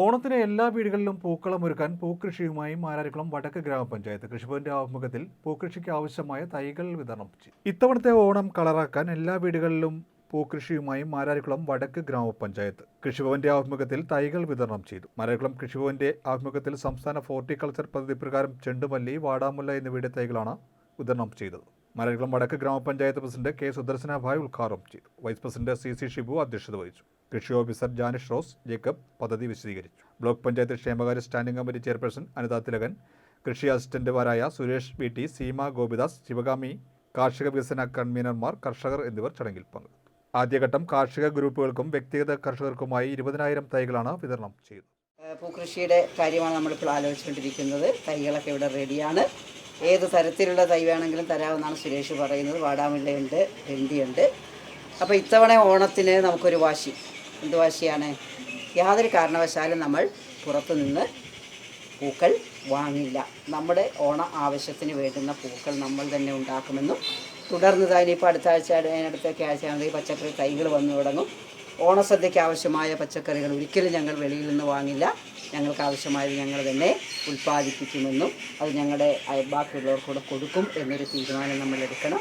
ഓണത്തിന് എല്ലാ വീടുകളിലും പൂക്കളം ഒരുക്കാൻ പൂക്കൃഷിയുമായി മാരാരിക്കുളം വടക്ക് ഗ്രാമപഞ്ചായത്ത് കൃഷിഭവന്റെ ആഭിമുഖ്യത്തിൽ പൂക്കൃഷിക്ക് ആവശ്യമായ തൈകൾ വിതരണം ചെയ്തു. ഇത്തവണത്തെ ഓണം കളറാക്കാൻ എല്ലാ വീടുകളിലും പൂക്കൃഷിയുമായി മാരാരിക്കുളം വടക്ക് ഗ്രാമപഞ്ചായത്ത് കൃഷിഭവന്റെ ആഭിമുഖ്യത്തിൽ തൈകൾ വിതരണം ചെയ്തു. മാരാരിക്കുളം കൃഷിഭവന്റെ ആഭിമുഖ്യത്തിൽ സംസ്ഥാന ഫോർട്ടിക്കൾച്ചർ പദ്ധതി പ്രകാരം ചെണ്ടുമല്ലി വാടാമുല്ല എന്നിവയുടെ തൈകളാണ് വിതരണം ചെയ്തത്. മാരാരിക്കുളം വടക്ക് ഗ്രാമപഞ്ചായത്ത് പ്രസിഡന്റ് കെ സുദർശന ഭായ് ഉദ്ഘാടനം ചെയ്തു. Vice president C C Shibu അധ്യക്ഷത വഹിച്ചു. കൃഷി ഓഫീസർ ജാനിഷ് റോസ് ജേക്കബ് പദ്ധതി വിശദീകരിച്ചു. ബ്ലോക്ക് പഞ്ചായത്ത് ക്ഷേമകാര്യ standing committee chairperson Anitha Thilakan കൃഷി അസിസ്റ്റന്റുമാരായ സുരേഷ് വി ടി സീമ ഗോപിദാസ് ശിവകാമി കാർഷിക വികസന കൺവീനർമാർ കർഷകർ എന്നിവർ ചടങ്ങിൽ പങ്കെടുത്തു. ആദ്യഘട്ടം കാർഷിക ഗ്രൂപ്പുകൾക്കും വ്യക്തിഗത കർഷകർക്കുമായി ഇരുപതിനായിരം തൈകളാണ് വിതരണം ചെയ്തത്. പൂക്കൃഷിയുടെ കാര്യമാണ് നമ്മളിപ്പോൾ ആലോചിച്ചുകൊണ്ടിരിക്കുന്നത്. തൈകളൊക്കെ ഇവിടെ റെഡിയാണ്. ഏത് തരത്തിലുള്ള തൈ വേണമെങ്കിലും തരാമെന്നാണ് സുരേഷ് പറയുന്നത്. വാടാമുല്ലയുണ്ട് വെണ്ടിയുണ്ട് അപ്പോൾ ഇത്തവണ ഓണത്തിന് നമുക്കൊരു വാശി. എന്ത് വാശിയാണ് യാതൊരു കാരണവശാലും നമ്മൾ പുറത്തുനിന്ന് പൂക്കൾ വാങ്ങില്ല. നമ്മുടെ ഓണ ആവശ്യത്തിന് വേണ്ടുന്ന പൂക്കൾ നമ്മൾ തന്നെ ഉണ്ടാക്കുമെന്നും തുടർന്ന് ഇനിയിപ്പോൾ അടുത്ത ആഴ്ച അതിനടുത്തൊക്കെ ആഴ്ചയാണെങ്കിൽ പച്ചക്കറി തൈകൾ വന്നു തുടങ്ങും. ഓണസദ്യയ്ക്ക് ആവശ്യമായ പച്ചക്കറികൾ ഒരിക്കലും ഞങ്ങൾ വെളിയിൽ നിന്ന് വാങ്ങില്ല. ഞങ്ങൾക്ക് ആവശ്യമായത് ഞങ്ങൾ തന്നെ ഉൽപ്പാദിപ്പിക്കുമെന്നും അത് ഞങ്ങളുടെ അയൽബാക്കിയുള്ളവർക്കൂടെ കൊടുക്കും എന്നൊരു തീരുമാനം നമ്മൾ എടുക്കണം.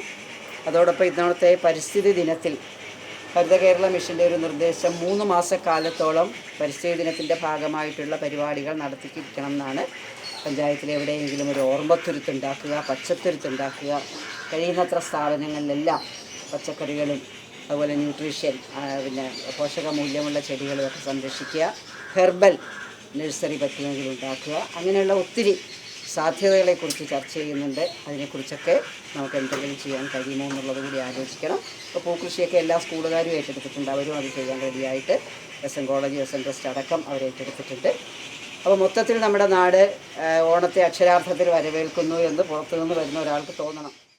അതോടൊപ്പം ഇന്നത്തെ പരിസ്ഥിതി ദിനത്തിൽ ഹരിത കേരള മിഷന്റെ ഒരു നിർദ്ദേശം മൂന്ന് മാസക്കാലത്തോളം പരിസ്ഥിതി ദിനത്തിന്റെ ഭാഗമായിട്ടുള്ള പരിപാടികൾ നടത്തിക്കിരിക്കണം എന്നാണ് പഞ്ചായത്തിൽ എവിടെയെങ്കിലും ഒരു ഓർമ്മത്തുരുത്തുണ്ടാക്കുക പച്ചത്തുരുത്തുണ്ടാക്കുക കഴിയുന്നത്ര സ്ഥാപനങ്ങളിലെല്ലാം പച്ചക്കറികളും അതുപോലെ ന്യൂട്രീഷ്യൻ പിന്നെ പോഷകമൂല്യമുള്ള ചെടികളുമൊക്കെ സംരക്ഷിക്കുക ഹെർബൽ നഴ്സറി പറ്റുമെങ്കിൽ ഉണ്ടാക്കുക അങ്ങനെയുള്ള ഒത്തിരി സാധ്യതകളെക്കുറിച്ച് ചർച്ച ചെയ്യുന്നുണ്ട്. അതിനെക്കുറിച്ചൊക്കെ നമുക്ക് എന്തെങ്കിലും ചെയ്യാൻ കഴിയുമോ എന്നുള്ളത് കൂടി ആലോചിക്കണം. ഇപ്പോൾ പൂക്കൃഷിയൊക്കെ എല്ലാ സ്കൂളുകാരും ഏറ്റെടുത്തിട്ടുണ്ട്. അവരും അത് ചെയ്യാൻ റെഡിയായിട്ട് S N college S N trust അടക്കം അവർ ഏറ്റെടുത്തിട്ടുണ്ട്. അപ്പോൾ മൊത്തത്തിൽ നമ്മുടെ നാട് ഓണത്തെ അക്ഷരാർത്ഥത്തിൽ വരവേൽക്കുന്നു എന്ന് പുറത്തുനിന്ന് വരുന്ന ഒരാൾക്ക് തോന്നണം.